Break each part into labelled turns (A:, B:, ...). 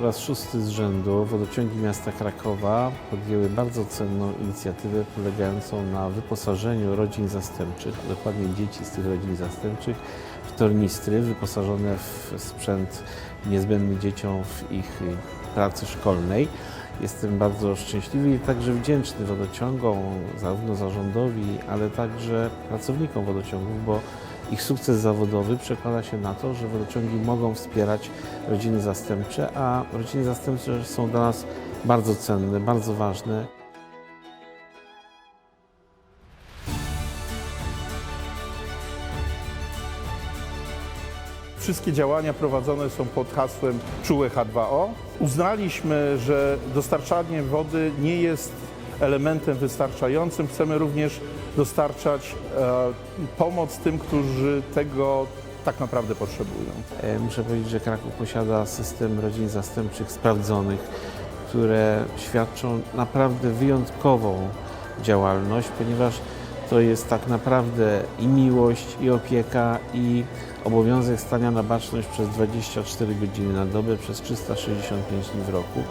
A: Po raz szósty z rzędu wodociągi miasta Krakowa podjęły bardzo cenną inicjatywę polegającą na wyposażeniu rodzin zastępczych, a dokładnie dzieci z tych rodzin zastępczych w tornistry wyposażone w sprzęt niezbędny dzieciom w ich pracy szkolnej. Jestem bardzo szczęśliwy i także wdzięczny wodociągom, zarówno zarządowi, ale także pracownikom wodociągów, bo ich sukces zawodowy przekłada się na to, że wodociągi mogą wspierać rodziny zastępcze, a rodziny zastępcze są dla nas bardzo cenne, bardzo ważne.
B: Wszystkie działania prowadzone są pod hasłem Czułe H2O. Uznaliśmy, że dostarczanie wody nie jest elementem wystarczającym. Chcemy również dostarczać e, pomoc tym, którzy tego tak naprawdę potrzebują.
A: E, Muszę powiedzieć, że Kraków posiada system rodzin zastępczych sprawdzonych, które świadczą naprawdę wyjątkową działalność, ponieważ to jest tak naprawdę i miłość, i opieka, i obowiązek stania na baczność przez 24 godziny na dobę, przez 365 dni w roku.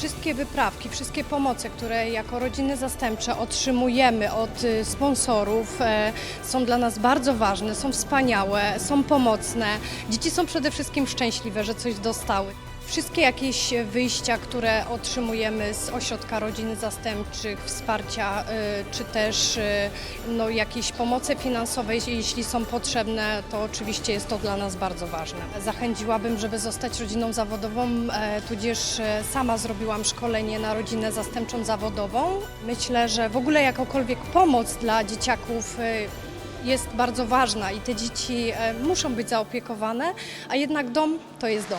C: Wszystkie wyprawki, wszystkie pomoce, które jako rodziny zastępcze otrzymujemy od y, sponsorów, e, są dla nas bardzo ważne, są wspaniałe, są pomocne. Dzieci są przede wszystkim szczęśliwe, że coś dostały. Wszystkie jakieś wyjścia, które otrzymujemy z ośrodka rodzin zastępczych, wsparcia, y, czy też y, no, jakieś pomocy finansowej, jeśli są potrzebne, to oczywiście jest to dla nas bardzo ważne. Zachęciłabym, żeby zostać rodziną zawodową, e, tudzież e, sama zrobiłam szkolenie na rodzinę zastępczą zawodową. Myślę, że w ogóle jakakolwiek pomoc dla dzieciaków e, jest bardzo ważna i te dzieci e, muszą być zaopiekowane, a jednak dom to jest dom.